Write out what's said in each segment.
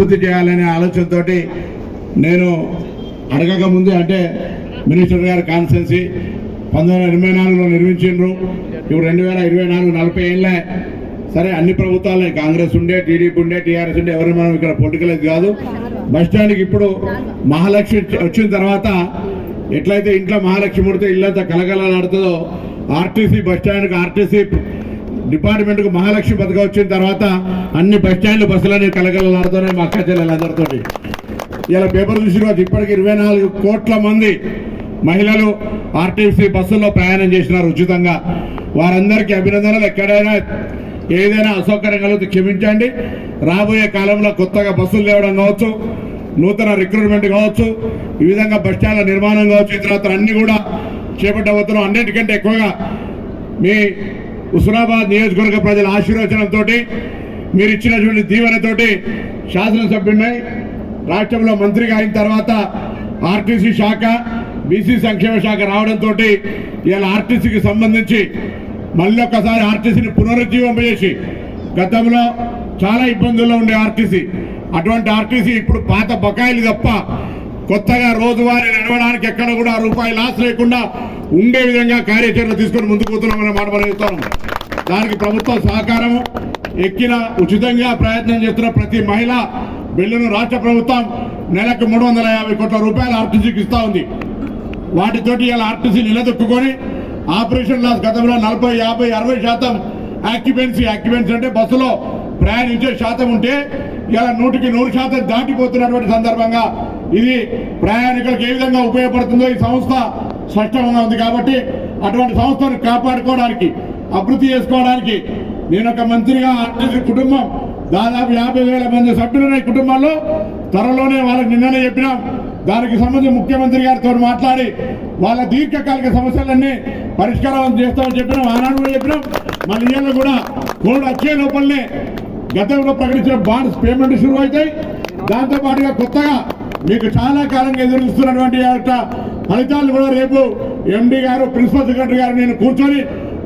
అభివృద్ధి చేయాలనే ఆలోచనతోటి నేను అడగక ముందే అంటే మినిస్టర్ గారి కాన్స్టెన్సీ పంతొమ్మిది వందల ఎనభై నాలుగులో నిర్మించిండ్రు. ఇప్పుడు రెండు వేల ఇరవై నాలుగు నలభై ఏళ్ళే సరే అన్ని ప్రభుత్వాలు. కాంగ్రెస్ ఉండే టీడీపీ ఉండే టీఆర్ఎస్ ఉండే ఎవరు మనం ఇక్కడ పొలిటికల్ కాదు. బస్ స్టాండ్కి ఇప్పుడు మహాలక్ష్మి వచ్చిన తర్వాత ఎట్లయితే ఇంట్లో మహాలక్ష్మి ముడితే ఇల్లంతా కలకలలాడుతుందో ఆర్టీసీ బస్ స్టాండ్కి ఆర్టీసీ డిపార్ట్మెంట్కు మహాలక్ష్మి పథకం వచ్చిన తర్వాత అన్ని బస్ స్టాండ్లు బస్సులని కలకలలాడుతున్నాయి మా అక్క చెల్లెలందరితో ఇలా పేపర్ చూసిన రోజు ఇప్పటికి ఇరవై నాలుగు కోట్ల మంది మహిళలు ఆర్టీసీ బస్సుల్లో ప్రయాణం చేసినారు ఉచితంగా. వారందరికీ అభినందనలు. ఎక్కడైనా ఏదైనా అసౌకర్యం కలిగితే క్షమించండి. రాబోయే కాలంలో కొత్తగా బస్సులు లేవడం కావచ్చు నూతన రిక్రూట్మెంట్ కావచ్చు ఈ విధంగా బస్ స్టాండ్ల నిర్మాణం కావచ్చు ఈ తర్వాత అన్ని కూడా చేపట్టబోతున్నాం. అన్నిటికంటే ఎక్కువగా మీ హుస్నాబాద్ నియోజకవర్గ ప్రజల ఆశీర్వచనంతో మీరు ఇచ్చినటువంటి దీవెనతోటి శాసనసభ్యుడినై రాష్ట్రంలో మంత్రిగా అయిన తర్వాత ఆర్టీసీ శాఖ బీసీ సంక్షేమ శాఖ రావడంతో ఇవాళ ఆర్టీసీకి సంబంధించి మళ్ళీ ఒక్కసారి ఆర్టీసీని పునరుజ్జీవింపజేసి గతంలో చాలా ఇబ్బందుల్లో ఉండే ఆర్టీసీ. అటువంటి ఆర్టీసీ ఇప్పుడు పాత బకాయిలు తప్ప కొత్తగా రోజువారీ నడవడానికి ఎక్కడ కూడా రూపాయి లాస్ లేకుండా ఉండే విధంగా కార్యాచరణ తీసుకొని ముందుకు పోతున్నామనే మాట మనం చెప్తాం. దానికి ప్రభుత్వ సహకారము ఎక్కిన ఉచితంగా ప్రయత్నం చేస్తున్న ప్రతి మహిళ బిల్లును రాష్ట్ర ప్రభుత్వం నెలకు మూడు వందల యాభై కోట్ల రూపాయలు ఆర్టీసీకి ఇస్తా ఉంది. వాటితోటి ఇలా ఆర్టీసీ నిలదొక్కుని ఆపరేషన్ లాస్ గతంలో నలభై యాభై అరవై శాతం యాక్యుపెన్సీ యాక్యుపెన్సీ అంటే బస్సులో ప్రయాణించే శాతం ఉంటే ఇలా నూటికి నూరు శాతం దాటిపోతున్నటువంటి సందర్భంగా ఇది ప్రయాణికులకు ఏ విధంగా ఉపయోగపడుతుందో ఈ సంస్థ స్పష్టంగా ఉంది కాబట్టి అటువంటి సంస్థను కాపాడుకోవడానికి అభివృద్ధి చేసుకోవడానికి నేను ఒక మంత్రిగా ఆర్టీసీ కుటుంబం దాదాపు యాభై వేల మంది సభ్యులున్న ఈ కుటుంబాల్లో త్వరలోనే వాళ్ళకి నిన్ననే చెప్పినాం. దానికి సంబంధించి ముఖ్యమంత్రి గారితో మాట్లాడి వాళ్ళ దీర్ఘకాలిక సమస్యలన్నీ పరిష్కారం చేస్తామని చెప్పినాం. ఆనాడు కూడా చెప్పినాం. మన ఇళ్ళలో కూడా కోడ్ వచ్చే లోపలనే గతంలో ప్రకటించిన బాండ్స్ పేమెంట్ షురు అవుతాయి దాంతోపాటుగా కొత్తగా మీకు చాలా కాలంగా ఎదురు చూస్తున్నటువంటి యొక్క ఫలితాలు కూడా రేపు ఎండి గారు ప్రిన్సిపల్ సెక్రటరీ గారు నేను కూర్చొని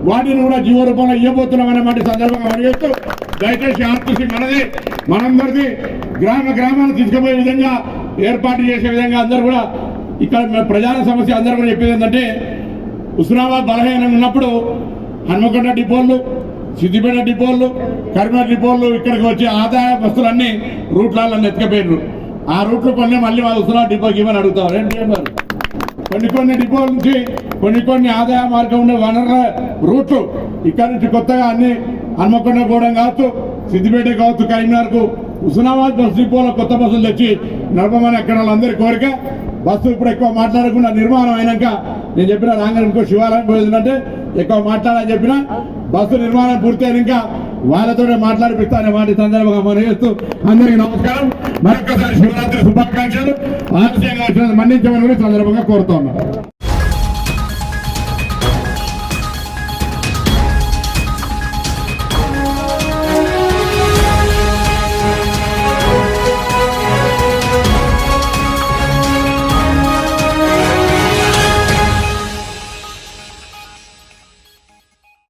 వాటిని కూడా జీవ రూపంలో ఇవ్వబోతున్నామనే సందర్భంగా పనిచేస్తూ దయచేసి ఆర్టీసీ మనది మనందరిది గ్రామ గ్రామాలు తీసుకుపోయే విధంగా ఏర్పాటు చేసే విధంగా అందరూ కూడా ఇక్కడ ప్రజల సమస్య అందరూ కూడా చెప్పేది ఏంటంటే హుస్నాబాద్ బలహీనం ఉన్నప్పుడు హన్మకొండ డిపోలు సిద్దిపేట డిపోలు కరీంనగర్ డిపోలు ఇక్కడికి వచ్చే ఆదాయ బస్సులన్నీ రూట్లలో ఎత్తుకపోయినారు ఆ రూట్లు కొన్ని మళ్ళీ వాళ్ళు హుస్నాబాద్ డిపో ఇవ్వని అడుగుతారు ఏంటి కొన్ని కొన్ని డిపోల నుంచి కొన్ని కొన్ని ఆదాయ మార్గం ఉండే వనరుల రూట్లు ఇక్కడ నుంచి కొత్తగా అన్ని హన్మకొండ గూడెం కావచ్చు సిద్దిపేట కావచ్చు కరీంనగర్కు హుస్నాబాద్ బస్ డిపోలో కొత్త బస్సులు తెచ్చి నడపమని అక్కడ వాళ్ళందరి కోరిక. బస్సు ఇప్పుడు ఎక్కువ మాట్లాడకుండా నిర్మాణం అయినాక నేను చెప్పిన రాగానే ఇంకో శివాలయం పోయిందంటే ఎక్కువ మాట్లాడని చెప్పిన బస్సు నిర్మాణం పూర్తయినాక వాళ్ళతోనే మాట్లాడిపిస్తానే మాట సందర్భంగా మనం చేస్తూ అందరికీ నమస్కారం. మరొకసారి శివరాత్రి శుభాకాంక్షలు. ఆలస్యంగా వచ్చినందుకు మన్నించమని కూడా సందర్భంగా కోరుతా